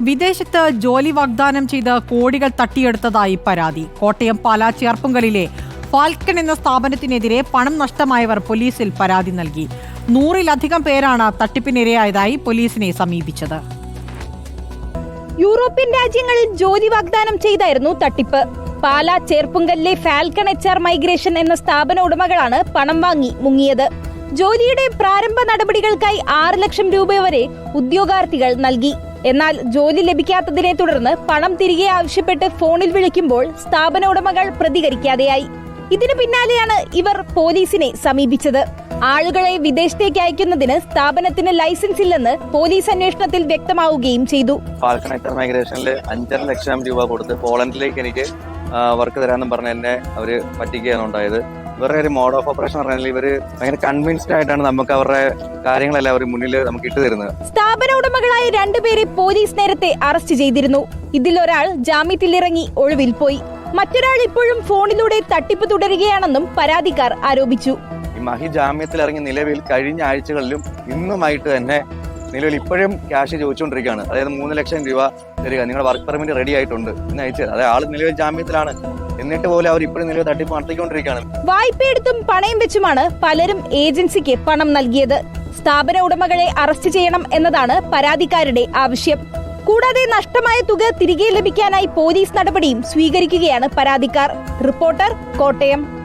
വിദേശത്ത് ജോലി വാഗ്ദാനം ചെയ്ത് കോടികൾ തട്ടിയെടുത്തതായി പരാതി. കോട്ടയം പാലാ ചേർപ്പുങ്കലിലെ ഫാൽക്കൺ എന്ന സ്ഥാപനത്തിനെതിരെ പണം നഷ്ടമായവർ പോലീസിൽ പരാതി നൽകി. നൂറിലധികം പേരാണ് തട്ടിപ്പിനിരയായതായി പോലീസിനെ സമീപിച്ചത്. യൂറോപ്യൻ രാജ്യങ്ങളിൽ ജോലി വാഗ്ദാനം ചെയ്തായിരുന്നു തട്ടിപ്പ്. പാലാ ചേർപ്പുങ്കലിലെ ഫാൽക്കൺ എച്ച് ആർ മൈഗ്രേഷൻ എന്ന സ്ഥാപന ഉടമകളാണ് പണം വാങ്ങി മുങ്ങിയത്. ജോലിയുടെ പ്രാരംഭ നടപടികൾക്കായി ആറ് ലക്ഷം രൂപ വരെ ഉദ്യോഗാർത്ഥികൾ നൽകി. എന്നാൽ ജോലി ലഭിക്കാത്തതിനെ തുടർന്ന് പണം തിരികെ ആവശ്യപ്പെട്ട് ഫോണിൽ വിളിക്കുമ്പോൾ സ്ഥാപന ഉടമകൾ പ്രതികരിക്കാതെയായി. ഇതിനു പിന്നാലെയാണ് ഇവർ പോലീസിനെ സമീപിച്ചത്. ആളുകളെ വിദേശത്തേക്ക് അയക്കുന്നതിന് സ്ഥാപനത്തിന് ലൈസൻസ് ഇല്ലെന്ന് പോലീസ് അന്വേഷണത്തിൽ വ്യക്തമാവുകയും ചെയ്തു. മൈഗ്രേഷനിൽ അഞ്ചര ലക്ഷം രൂപ കൊടുത്ത് പോളണ്ടിലേക്ക് എനിക്ക് വർക്ക് തരാമെന്നും പറഞ്ഞ് എന്നെ അവർ പറ്റിക്കുകയാണ് ഉണ്ടായത്. ഇവരുടെ ഒരു മോഡ് ഓഫ് ഓപ്പറേഷൻ പറഞ്ഞാൽ ഇവർ ഭയങ്കര കൺവിൻസ്ഡ് ആയിട്ടാണ് നമുക്ക് അവരുടെ കാര്യങ്ങളെല്ലാം അവർ മുന്നിൽ നമുക്ക് ഇട്ടു തരുന്നത്. സ്ഥാപന ഉടമകളായ രണ്ടുപേരെ പോലീസ് നേരത്തെ അറസ്റ്റ് ചെയ്തിരുന്നു. ഇതിൽ ഒരാൾ ജാമ്യത്തിലിറങ്ങി ഒഴിവിൽ പോയി. മറ്റൊരാൾ ഇപ്പോഴും ഫോണിലൂടെ തട്ടിപ്പ് തുടരുകയാണെന്നും പരാതിക്കാർ ആരോപിച്ചു. ഈ മഹി ജാമ്യത്തിൽ ഇറങ്ങി നിലവിൽ കഴിഞ്ഞ ആഴ്ചകളിലും ഇന്നുമായിട്ട് തന്നെ നിലവിൽ ഇപ്പോഴും ക്യാഷ് ചോദിച്ചുകൊണ്ടിരിക്കുകയാണ്. അതായത് മൂന്ന് ലക്ഷം രൂപ തരിക. നിങ്ങളുടെ വർക്ക് പെർമിറ്റ് റെഡി ആയിട്ടുണ്ട്. എന്ന് അയച്ചത് അതായത് ആൾ നിലവിൽ ജാമ്യത്തിലാണ്. എന്നിട്ട് പോലും അവർ ഇപ്പോഴും നിലവിൽ തട്ടിപ്പ് നടത്തിക്കൊണ്ടിരിക്കുകയാണ്. വായ്പയെടുത്തും പണയം വെച്ചുമാണ് പലരും ഏജൻസിക്ക് പണം നൽകിയത്. സ്ഥാപന ഉടമകളെ അറസ്റ്റ് ചെയ്യണം എന്നതാണ് പരാതിക്കാരുടെ ആവശ്യം. കൂടാതെ നഷ്ടമായ തുക തിരികെ ലഭിക്കാനായി പോലീസ് നടപടിയും സ്വീകരിക്കുകയാണ് പരാതിക്കാർ. റിപ്പോർട്ടർ കോട്ടയം.